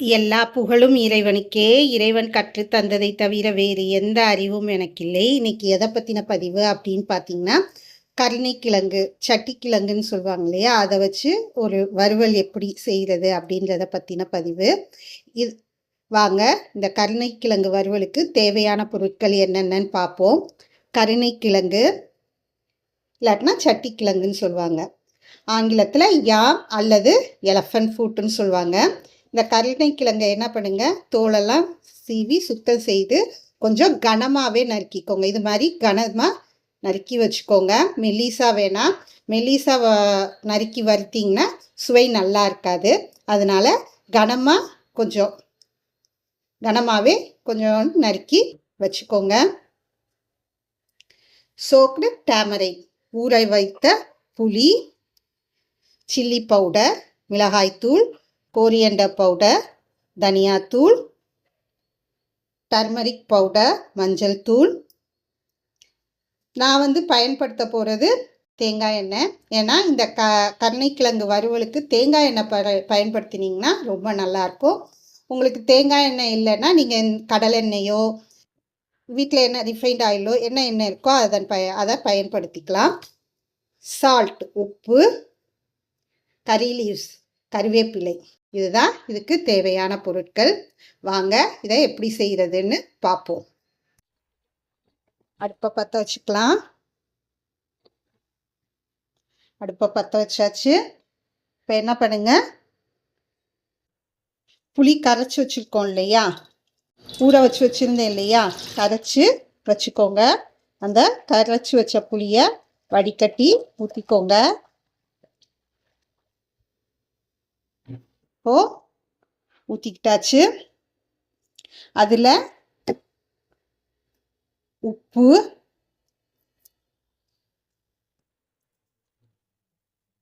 எல்லா புகழும் இறைவனுக்கே. இறைவன் கற்றுத் தந்ததை தவிர வேறு எந்த அறிவும் எனக்கில்லை. இன்னைக்கு எதை பற்றின பதிவு அப்படின்னு பார்த்தீங்கன்னா கருணைக்கிழங்கு சட்டிக்கிழங்குன்னு சொல்லுவாங்க இல்லையா? அதை வச்சு ஒரு வறுவல் எப்படி செய்கிறது அப்படின்றத பற்றின பதிவு. இது வாங்க இந்த கருணைக்கிழங்கு வறுவலுக்கு தேவையான பொருட்கள் என்னென்னன்னு பார்ப்போம் கருணைக்கிழங்கு இல்லாட்டினா சட்டிக்கிழங்குன்னு சொல்லுவாங்க. ஆங்கிலத்தில் யாம் அல்லது எலஃபண்ட் ஃப்ரூட்டுன்னு சொல்லுவாங்க. இந்த கருணைக்கிழங்கை என்ன பண்ணுங்க? தோலெல்லாம் சீவி சுத்தம் செய்து கொஞ்சம் கனமாகவே நறுக்கிக்கோங்க. இது மாதிரி கனமாக நறுக்கி வச்சுக்கோங்க. மெல்லிசா வேணாம் மெல்லிசா வ- நறுக்கி வறுத்திங்கன்னா சுவை நல்லா இருக்காது. அதனால் கனமாக கொஞ்சம் கனமாகவே கொஞ்சம் நறுக்கி வச்சுக்கோங்க. சோக்டு டேமரை ஊற வைத்த புளி சில்லி பவுடர் மிளகாய்த்தூள் கோரியண்டர் பவுடர் தனியாத்தூள் டர்மரிக் பவுடர் மஞ்சள் தூள். நான் வந்து பயன்படுத்த போகிறது தேங்காய் எண்ணெய். ஏன்னா இந்த க கருணைக்கிழங்கு வறுவலுக்கு தேங்காய் எண்ணெய் ப பயன்படுத்தினீங்கன்னா ரொம்ப நல்லாயிருக்கும். உங்களுக்கு தேங்காய் எண்ணெய் இல்லைன்னா நீங்கள் கடலெண்ணெயோ வீட்டில் என்ன ரிஃபைண்ட் ஆயிலோ என்ன எண்ணெய் இருக்கோ அதன் பய அதை பயன்படுத்திக்கலாம். சால்ட் உப்பு கறி லீவ்ஸ் கறிவேப்பிலை இதுதான் இதுக்கு தேவையான பொருட்கள். வாங்க இதை எப்படி செய்கிறதுன்னு பார்ப்போம் அடுப்பை பற்ற வச்சுக்கலாம். அடுப்பை பற்ற வச்சாச்சு. இப்போ என்ன பண்ணுங்க? புளி கரைச்சி வச்சுருக்கோம் இல்லையா? ஊற வச்சு வச்சுருந்தேன் இல்லையா? கரைச்சி வச்சுக்கோங்க. அந்த கரைச்சி வச்ச புளியை வடிகட்டி ஊற்றிக்கோங்க ஓ ஊற்றிக்கிட்டாச்சு அதில் உப்பு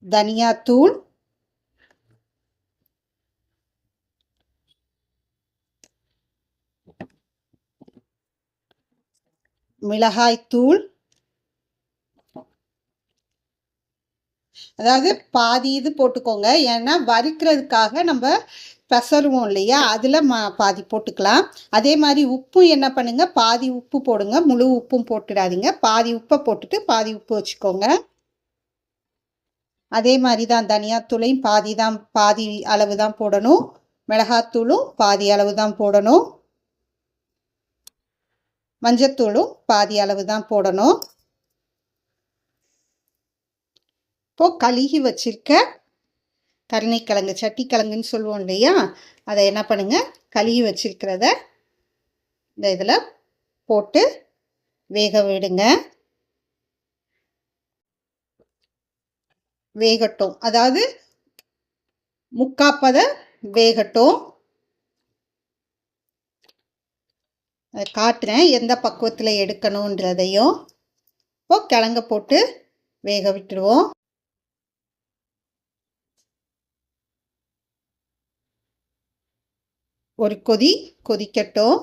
தனியாத்தூள் மிளகாய்த்தூள் அதாவது பாதி இது போட்டுக்கோங்க. ஏன்னா வறுக்கிறதுக்காக நம்ம பெசருவோம் இல்லையா? அதில் ம பாதி போட்டுக்கலாம். அதே மாதிரி உப்பும் என்ன பண்ணுங்கள் பாதி உப்பு போடுங்க. முழு உப்பும் போட்டுடாதீங்க. பாதி உப்பை போட்டுட்டு பாதி உப்பு வச்சுக்கோங்க. அதே மாதிரி தான் தனியாத்தூளையும் பாதி தான் பாதி அளவு தான் போடணும். மிளகாத்தூளும் பாதி அளவு தான் போடணும். மஞ்சத்தூளும் பாதி அளவு தான் போடணும். இப்போ கழுகி வச்சிருக்க கருணைக்கிழங்கு சட்டிக்கிழங்குன்னு சொல்லுவோம் இல்லையா? அதை என்ன பண்ணுங்க? கழுகி வச்சிருக்கிறத இந்த இதில் போட்டு வேக விடுங்க. வேகட்டும். அதாவது முக்காப்பதை வேகட்டும். அதை காட்டுறேன். எந்த பக்குவத்தில் எடுக்கணுன்றதையும் இப்போ கிழங்க போட்டு வேக விட்டுருவோம். ஒரு கொதி கொதிக்கட்டும்.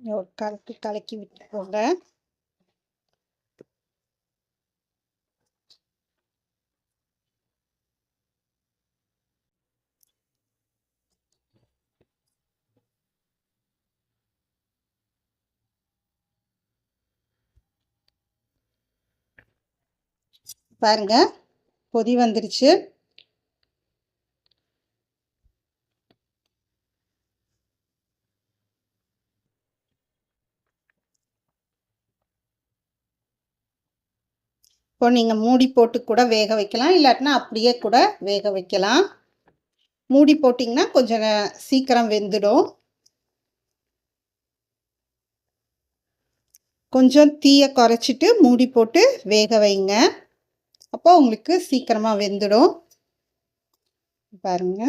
ஒரு கலக்கி கலக்கி விட்டுக்கோங்க. பாருங்கள் கொதி வந்துருச்சு. இப்போ நீங்கள் மூடி போட்டு கூட வேக வைக்கலாம். இல்லாட்டினா அப்படியே கூட வேக வைக்கலாம். மூடி போட்டிங்கன்னா கொஞ்சம் சீக்கிரம் வெந்துடும். கொஞ்சம் தீயை குறைச்சிட்டு மூடி போட்டு வேக வைங்க. அப்போ உங்களுக்கு சீக்கிரமாக வெந்துடும். பாருங்க.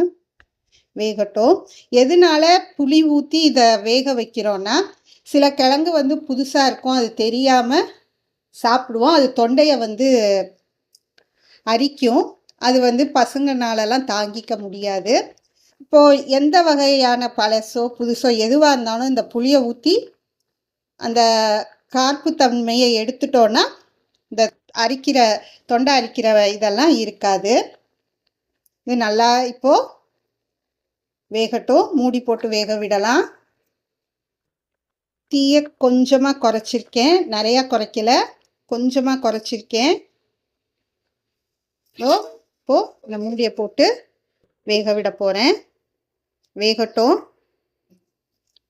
வேகட்டும். எதனால புளி ஊற்றி இதை வேக வைக்கிறோன்னா சில கிழங்கு வந்து புதுசாக இருக்கும் அது தெரியாமல் சாப்பிடுவோம். அது தொண்டையை வந்து அரிக்கும். அது வந்து பசங்கனாலலாம் தாங்கிக்க முடியாது. இப்போது எந்த வகையான பழசோ புதுசோ எதுவாக இருந்தாலும் இந்த புளியை ஊற்றி அந்த கார்ப்பு தன்மையை எடுத்துட்டோன்னா இந்த அரிக்கிற தொண்டை அரிக்கிற இதெல்லாம் இருக்காது. இது நல்லா இப்போது வேகட்டும். மூடி போட்டு வேக விடலாம். தீயை கொஞ்சமாக குறைச்சிருக்கேன். நிறையா குறைக்கல. கொஞ்சமாக குறைச்சிருக்கேன். ஓ இப்போ இந்த மூடியை போட்டு வேக விட போகிறேன் வேகட்டும்.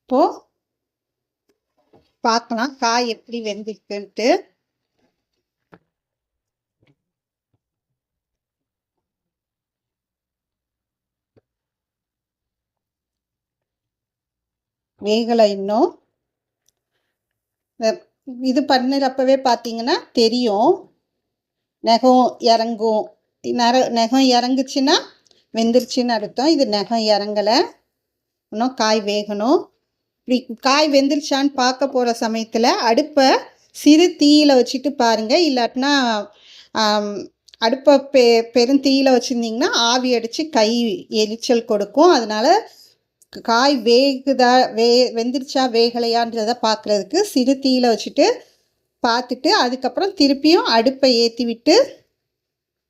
இப்போது பார்க்கலாம் காய் எப்படி வெந்திருக்குன்ட்டு. வேகலை இன்னும். இது பண்ணுறப்பவே பார்த்தீங்கன்னா தெரியும். நகம் இறங்கும். நர நகம் இறங்குச்சுன்னா வெந்துருச்சுன்னு அர்த்தம். இது நகம் இறங்கலை. இன்னும் காய் வேகணும். இப்படி காய் வெந்துருச்சான்னு பார்க்க போகிற சமயத்தில் அடுப்பை சிறு தீயில் வச்சுட்டு பாருங்கள் இல்லாட்டினா அடுப்பை பெ பெருந்தீயில் வச்சுருந்தீங்கன்னா ஆவி அடித்து கை எரிச்சல் கொடுக்கும். அதனால் காய் வேகுதா வே வெந்துருச்சா வேகலையான்றதை பார்க்குறதுக்கு சிறு தீயில் வச்சுட்டு பார்த்துட்டு அதுக்கப்புறம் திருப்பியும் அடுப்பை ஏற்றி விட்டு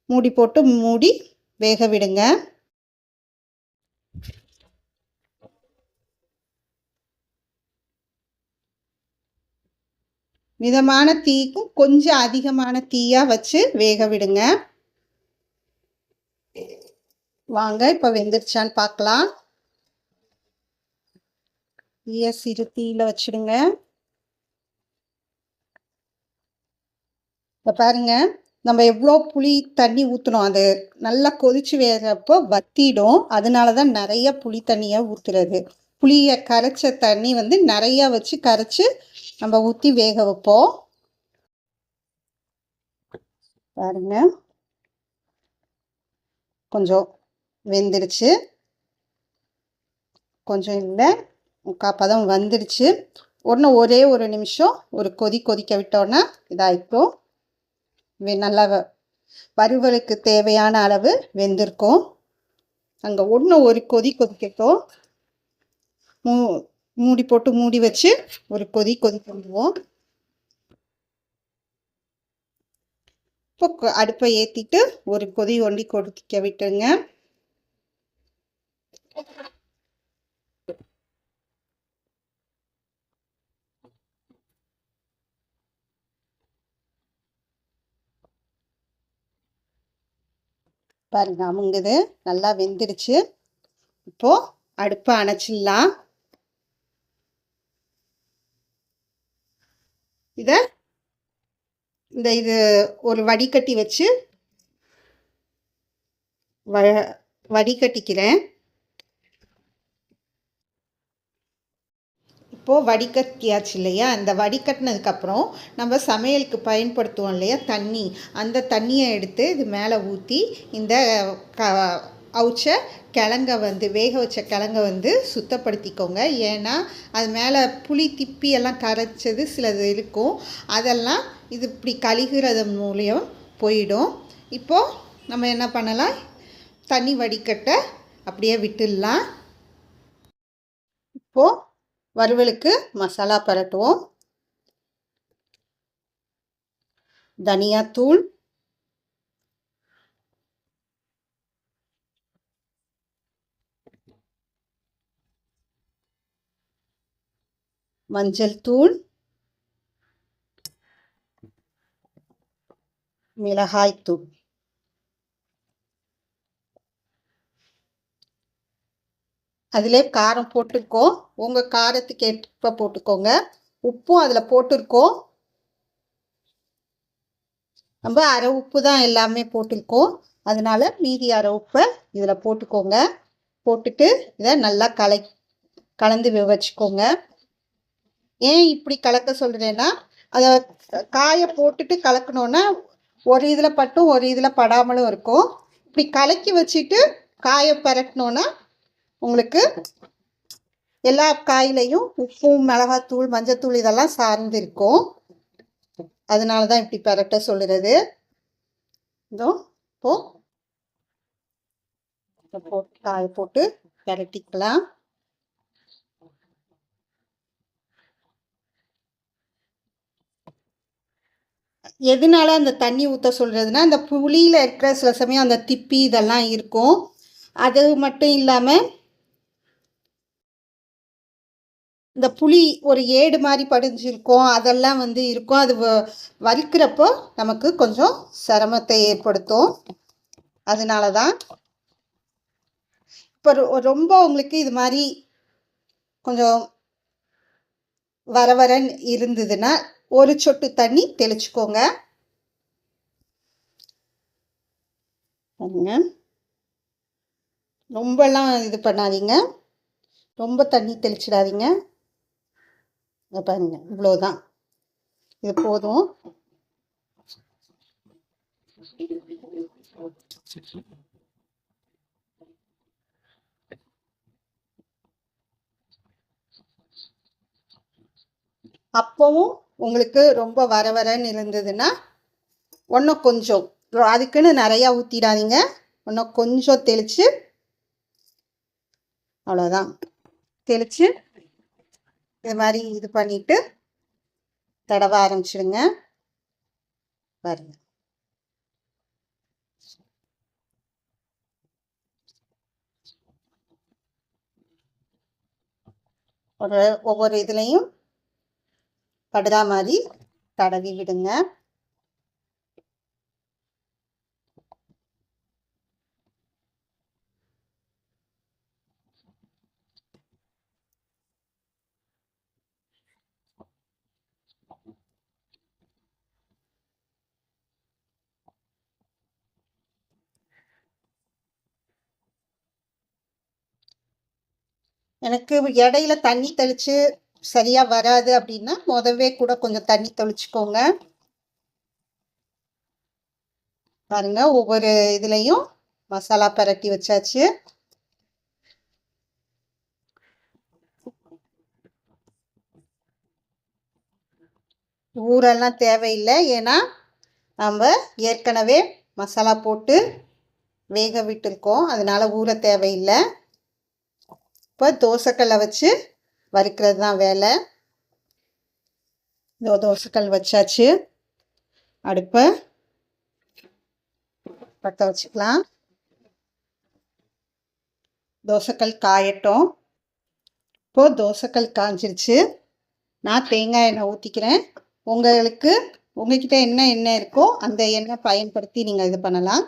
மூடி போட்டு மூடி வேக விடுங்க. மிதமான தீக்கும் கொஞ்சம் அதிகமான தீயாக வச்சு வேக விடுங்க. வாங்க இப்போ வெந்துருச்சான்னு பார்க்கலாம் தீய சிறு வச்சுடுங்க. இப்போ பாருங்க நம்ம எவ்வளோ புளி தண்ணி ஊற்றணும் அது நல்லா கொதிச்சு வேகிறப்போ வத்திடும். அதனால தான் நிறைய புளி தண்ணியை ஊற்றுறது புளியை கரைச்ச தண்ணி வந்து நிறையா வச்சு கரைச்சி நம்ம ஊற்றி வேக வைப்போம். பாருங்க. கொஞ்சம் வெந்துடுச்சு கொஞ்சம் இல்லை. பதம் வந்துடுச்சு. ஒன்று ஒரே ஒரு நிமிஷம் ஒரு கொதி கொதிக்க விட்டோன்னா இதாகிக்கும் நல்லா வறுவலுக்கு தேவையான அளவு வெந்திருக்கும். அங்கே ஒன்று ஒரு கொதி கொதிக்கட்டும். மூ மூடி போட்டு மூடி வச்சு ஒரு கொதி கொதிக்க விடுவோம். இப்போ அடுப்பை ஏற்றிட்டு ஒரு கொதி ஒண்டி கொதிக்க விட்டுருங்க. பாருங்க அமுங்குது. நல்லா வெந்துடுச்சு இப்போது அடுப்பை அணைச்சிடலாம். இதை இந்த இது ஒரு வடிகட்டி வச்சு வ வடிகட்டிக்கிறேன். இப்போது வடிகட்டியாச்சு இல்லையா அந்த வடிகட்டினதுக்கப்புறம் நம்ம சமையலுக்கு பயன்படுத்துவோம் இல்லையா? தண்ணி. அந்த தண்ணியை எடுத்து இது மேலே ஊற்றி இந்த க அவிச்ச கிழங்க வந்து வேக வச்ச கிழங்க வந்து சுத்தப்படுத்திக்கோங்க. ஏன்னா அது மேலே புளி திப்பி எல்லாம் கரைச்சது சிலது இருக்கும். அதெல்லாம் இது இப்படி கழுகிறது மூலியம் போயிடும். இப்போது நம்ம என்ன பண்ணலாம்? தண்ணி வடிகட்ட அப்படியே விட்டுடலாம். இப்போது வறுவலுக்கு மசாலா பரட்டுவோம். தனியாத்தூள் மஞ்சள் தூள். மிளகாய்த்தூள் அதிலே காரம் போட்டிருக்கோம் உங்கள் காரத்துக்கு ஏற்ப போட்டுக்கோங்க. உப்பும் அதில் போட்டிருக்கோம் நம்ம அரை உப்பு தான் எல்லாமே போட்டிருக்கோம் அதனால மீதி அரை உப்பை இதில் போட்டுக்கோங்க. போட்டுட்டு இதை நல்லா கலை கலந்து வச்சுக்கோங்க. ஏன் இப்படி கலக்க சொல்கிறேன்னா அதை காயை போட்டுட்டு கலக்கணுன்னா ஒரு இதில் பட்டும் ஒரு இதில் படாமலும் இருக்கும். இப்படி கலக்கி வச்சுட்டு காயை பரட்டினோன்னா உங்களுக்கு எல்லா காயிலையும் உப்பும் மிளகாத்தூள் மஞ்சத்தூள் இதெல்லாம் சார்ந்து இருக்கும் அதனால தான் இப்படி பரட்ட சொல்லுறது. இதோ இப்போ போட்டு காய போட்டு பரட்டிக்கலாம். எதனால அந்த தண்ணி ஊற்ற சொல்கிறதுனா அந்த புளியில் இருக்கிற சில சமயம் அந்த திப்பி இதெல்லாம் இருக்கும். அது மட்டும் இல்லாமல் இந்த புளி ஒரு ஏடு மாதிரி படிஞ்சிருக்கும் அதெல்லாம் வந்து இருக்கும். அது வறுக்கிறப்போ நமக்கு கொஞ்சம் சிரமத்தை ஏற்படுத்தும். அதனால தான் இப்போ ரொம்ப உங்களுக்கு இது மாதிரி கொஞ்சம் வர வரன் இருந்ததுன்னா ஒரு சொட்டு தண்ணி தெளிச்சுக்கோங்க. ரொம்பலாம் இது பண்ணாதீங்க. ரொம்ப தண்ணி தெளிச்சிடாதீங்க. பாருங்க இவ்வளோதான் இது போதும். அப்பவும் உங்களுக்கு ரொம்ப வர வரன்னு இருந்ததுன்னா ஒன்றும் கொஞ்சம் அதுக்குன்னு நிறையா ஊற்றிடாதீங்க ஒன்றும் கொஞ்சம் தெளித்து அவ்வளோதான் தெளித்து இது மாதிரி இது பண்ணிவிட்டு தடவ ஆரம்பிச்சிடுங்க. பாருங்க. ஒரு ஒவ்வொரு இதுலேயும் படுதா மாதிரி தடவி விடுங்க. எனக்கு இடையில தண்ணி தெளித்து சரியாக வராது அப்படின்னா முதவே கூட கொஞ்சம் தண்ணி தெளிச்சுக்கோங்க. பாருங்க ஒவ்வொரு இதுலேயும் மசாலா பரட்டி வச்சாச்சு. ஊரெல்லாம் தேவையில்லை. ஏன்னா நம்ம ஏற்கனவே மசாலா போட்டு வேக விட்டுருக்கோம். அதனால் ஊற தேவையில்லை. இப்போ தோசைக்கல்லை வச்சு வறுக்கிறது தான் வேலை. இதோ தோசைக்கல் வச்சாச்சு. அடுப்பை பற்ற வச்சுக்கலாம். தோசைக்கல் காயட்டும். இப்போது தோசைக்கல் காஞ்சிருச்சு. நான் தேங்காய் எண்ணெய் ஊற்றிக்கிறேன் உங்களுக்கு உங்ககிட்ட என்ன எண்ணெய் இருக்கோ அந்த எண்ணெய் பயன்படுத்தி நீங்கள் இது பண்ணலாம்.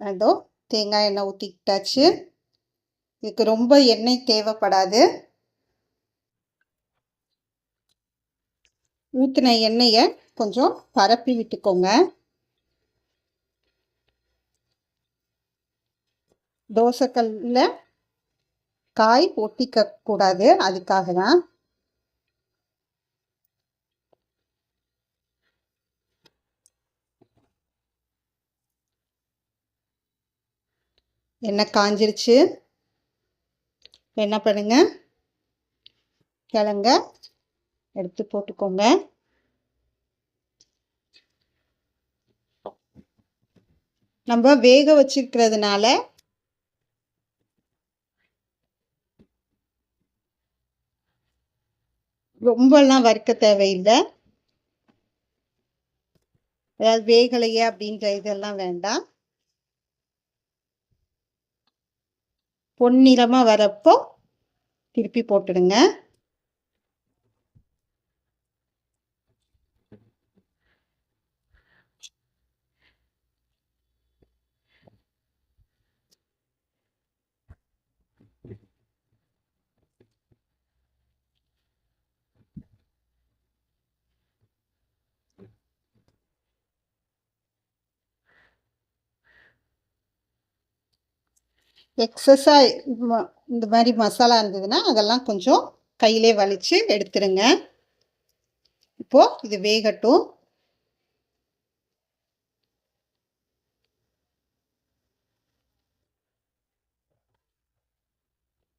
அதோ தேங்காய் எண்ணெய் ஊற்றிக்கிட்டாச்சு இதுக்கு ரொம்ப எண்ணெய் தேவைப்படாது. ஊற்றின எண்ணெயை கொஞ்சம் பரப்பி விட்டுக்கோங்க. தோசைக்கல்லில் காய் ஒட்டிக்க கூடாது. அதுக்காக தான் எண்ணெய் காஞ்சிருச்சு. என்ன பண்ணுங்க? கிழங்க எடுத்து போட்டுக்கோங்க. நம்ம வேக வச்சிருக்கிறதுனால ரொம்பலாம் வறுக்க தேவையில்லை. அதாவது வேகலையே அப்படின்ற இதெல்லாம் வேண்டாம். பொன்னிறமாக வரப்போ திருப்பி போட்டுடுங்க. எக்ஸஸாக இந்த மாதிரி மசாலா இருந்ததுன்னா அதெல்லாம் கொஞ்சம் கையிலே வலித்து எடுத்துருங்க. இப்போது இது வேகட்டும்.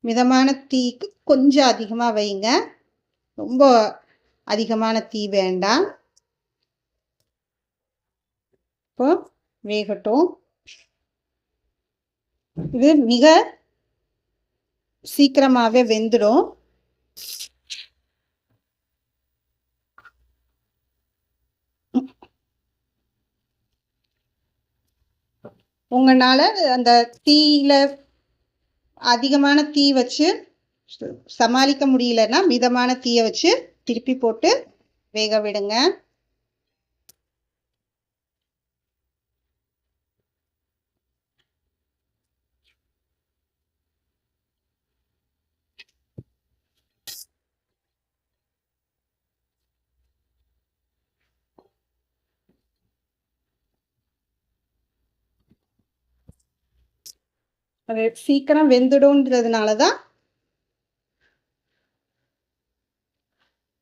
மிதமான தீக்கு கொஞ்சம் அதிகமாக வைங்க. ரொம்ப அதிகமான தீ வேண்டாம். இப்போ வேகட்டும். இது மிக சீக்கிரமாகவே வெந்துடும். உங்களால் அந்த தீயில அதிகமான தீ வச்சு சமாளிக்க முடியலன்னா மிதமான தீயை வச்சு திருப்பி போட்டு வேக விடுங்க. அது சீக்கிரம் வெந்துடும்ன்றதுனால தான்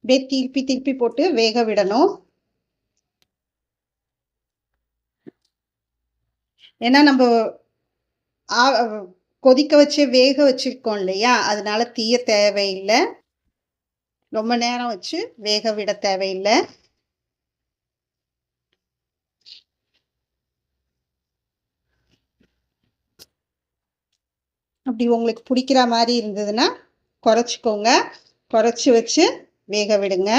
அப்படியே திருப்பி திருப்பி போட்டு வேக விடணும். ஏன்னா நம்ம கொதிக்க வச்சு வேக வச்சுருக்கோம் இல்லையா? அதனால தீய தேவையில்லை. ரொம்ப நேரம் வச்சு வேக விட தேவையில்லை. அப்படி உங்களுக்கு பிடிக்கிற மாதிரி இருந்ததுன்னா குறைச்சிக்கோங்க. குறைச்சி வச்சு வேக விடுங்க.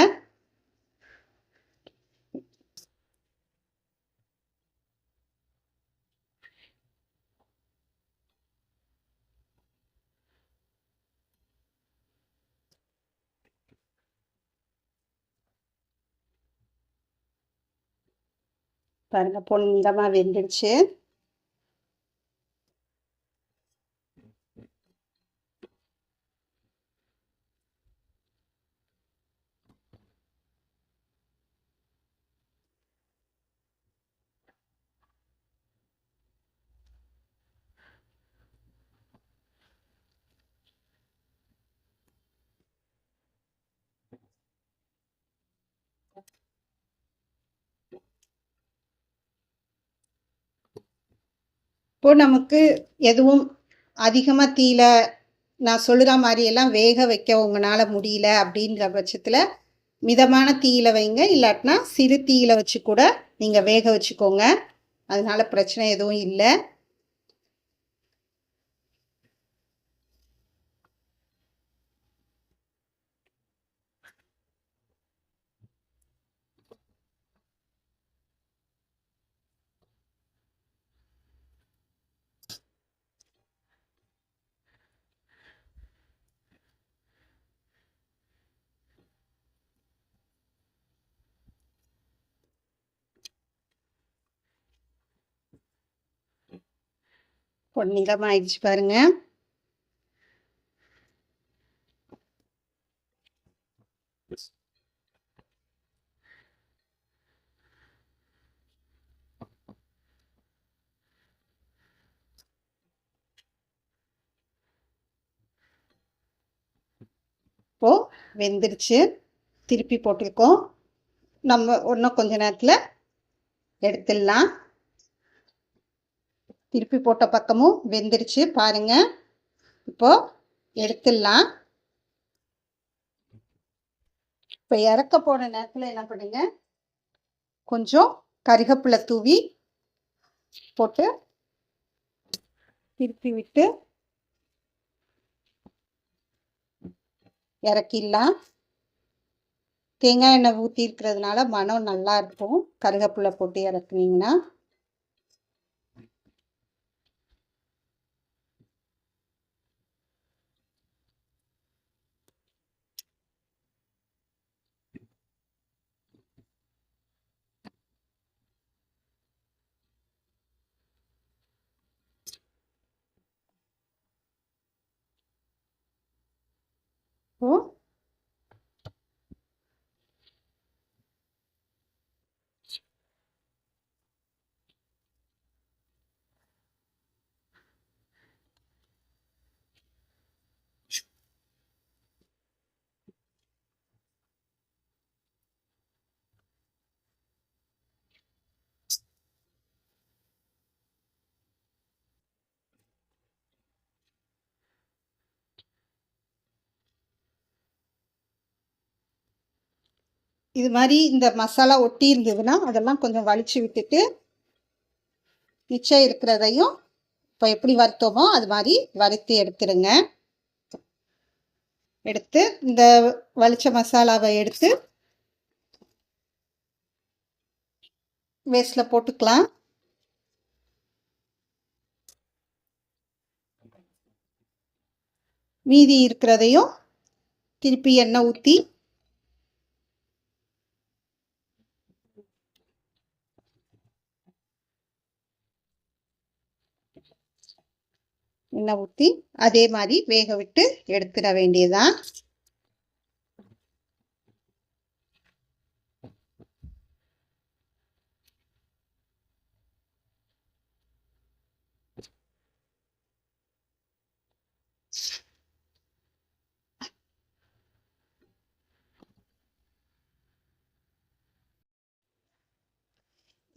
பாருங்க பொன்னிறமாக வெந்துடுச்சு. இப்போது நமக்கு எதுவும் அதிகமாக தீல நான் சொல்கிற மாதிரியெல்லாம் வேக வைக்க உங்களால் முடியல அப்படின்ற பட்சத்தில் மிதமான தீயில வைங்க. இல்லாட்டினா சிறு தீயில வச்சு கூட நீங்கள் வேக வச்சுக்கோங்க. அதனால் பிரச்சனை எதுவும் இல்லை. பொன்னிறம் ஆயிடுச்சு பாருங்க. இப்போ வெந்துருச்சு. திருப்பி போட்டிருக்கோம். நம்ம இன்னும் கொஞ்ச நேரத்தில் எடுத்துடலாம். திருப்பி போட்ட பக்கமும் வெந்துருச்சு பாருங்க. இப்போ எடுத்துடலாம். இப்போ இறக்க போன நேரத்தில் என்ன பண்ணுங்க? கொஞ்சம் கருகப்பிலை தூவி போட்டு திருப்பி விட்டு இறக்கிடலாம். தேங்காய் எண்ணெய் ஊற்றி இருக்கிறதுனால மனம் நல்லா இருக்கும். கருகப்பிலை போட்டு இறக்குனீங்கன்னா. இது மாதிரி இந்த மசாலா ஒட்டி இருந்ததுன்னா அதெல்லாம் கொஞ்சம் வலிச்சு விட்டுட்டு மிச்சம் இருக்கிறதையும் இப்போ எப்படி வறுத்தோமோ அது மாதிரி வறுத்து எடுத்துருங்க. எடுத்து இந்த வலிச்ச மசாலாவை எடுத்து வேஸ்டில் போட்டுக்கலாம். மீதி இருக்கிறதையும் திருப்பி எண்ணெய் ஊற்றி எண்ணெய் ஊற்றி அதே மாதிரி வேக விட்டு எடுத்துட வேண்டியதுதான்.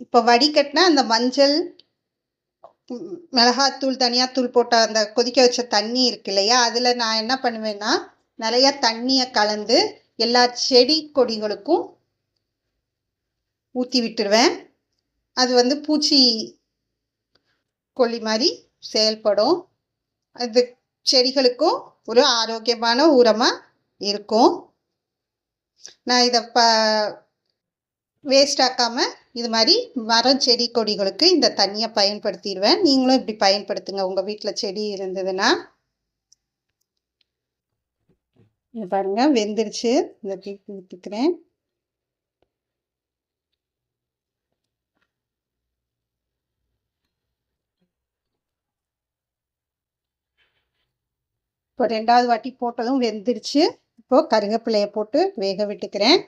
இப்போ வடிகட்டினா அந்த மஞ்சள் மிளகாத்தூள் தனியாத்தூள் போட்ட அந்த கொதிக்க வச்ச தண்ணி இருக்கு இல்லையா? அதில் நான் என்ன பண்ணுவேன்னா நிறைய தண்ணியை கலந்து எல்லா செடி கொடிகளுக்கும் ஊற்றி விட்டுருவேன். அது வந்து பூச்சி கொல்லி மாதிரி செயல்படும். அது செடிகளுக்கும் ஒரு ஆரோக்கியமான உரமாக இருக்கும். நான் இதை ப வேஸ்ட் ஆக்காமல் இது மாதிரி மரம் செடி கொடிகளுக்கு இந்த தண்ணியை பயன்படுத்திடுவேன். நீங்களும் இப்படி பயன்படுத்துங்க. உங்கள் வீட்டில் செடி இருந்ததுன்னா. இது பாருங்க வெந்துருச்சு. இந்த விட்டுக்கிறேன் இப்போ ரெண்டாவது வாட்டி போட்டதும் வெந்துருச்சு. இப்போ கருவேப்பிலையை போட்டு வேக விட்டுக்கிறேன்.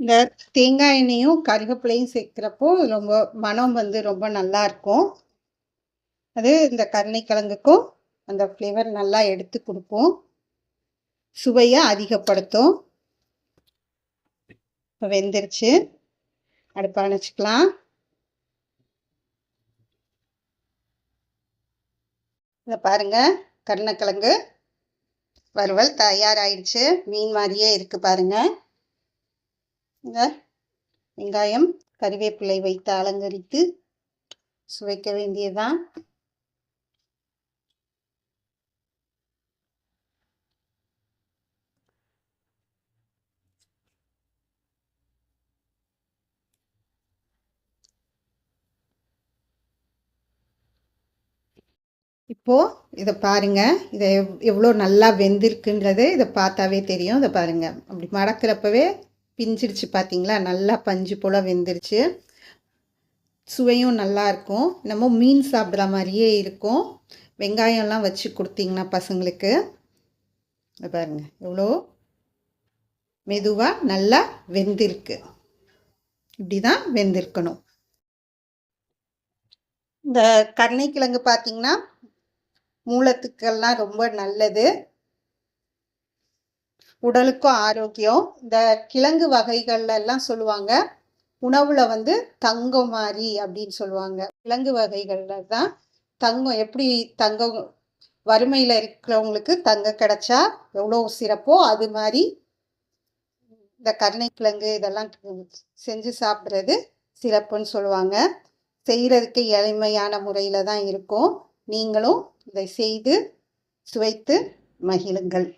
இந்த தேங்காய் எண்ணெயும் கருவேப்பிலையும் சேர்க்குறப்போ ரொம்ப மனம் வந்து ரொம்ப நல்லா இருக்கும். அது இந்த கருணைக்கிழங்குக்கும் அந்த ஃப்ளேவர் நல்லா எடுத்து கொடுக்கும் சுவையை அதிகப்படுத்தும். இப்போ வெந்துருச்சு. அடுப்பாக அணைச்சிக்கலாம். இதை பாருங்கள் கருணைக்கிழங்கு வறுவல் தயாராகிடுச்சு மீன் மாதிரியே இருக்குது பாருங்கள் இந்த வெங்காயம் கறிவேப்பிலை வைத்து அலங்கரித்து சுவைக்க வேண்டியதுதான். இப்போ இதை பாருங்க. இதை எவ் எவ்வளோ நல்லா வெந்திருக்குன்றது இதை பார்த்தாவே தெரியும். இதை பாருங்க. அப்படி மடக்கிறப்பவே பிஞ்சிருச்சு பார்த்தீங்களா நல்லா பஞ்சு போல் வெந்துருச்சு. சுவையும் நல்லாயிருக்கும் நம்ம மீன் சாப்பிட்ற மாதிரியே இருக்கும். வெங்காயம்லாம் வச்சு கொடுத்தீங்கன்னா பசங்களுக்கு. இதை பாருங்க. எவ்வளோ? மெதுவாக நல்லா வெந்திருக்கு. இப்படி தான் வெந்திருக்கணும். இந்த கருணைக்கிழங்கு பார்த்தீங்கன்னா மூலத்துக்கெல்லாம் ரொம்ப நல்லது. உடலுக்கும் ஆரோக்கியம். இந்த கிழங்கு வகைகள்ல எல்லாம் சொல்லுவாங்க. உணவுல வந்து தங்கம் மாதிரி அப்படின்னு சொல்லுவாங்க. கிழங்கு வகைகள்ல தான் தங்கம் எப்படி தங்கம் வறுமையில் இருக்கிறவங்களுக்கு தங்க கிடைச்சா எவ்வளோ சிறப்போ அது மாதிரி இந்த கருணைக்கிழங்கு இதெல்லாம் செஞ்சு சாப்பிட்றது சிறப்புன்னு சொல்லுவாங்க. செய்கிறதுக்கு எளிமையான முறையில் தான் இருக்கும். நீங்களும் இதை செய்து சுவைத்து மகிழுங்கள்.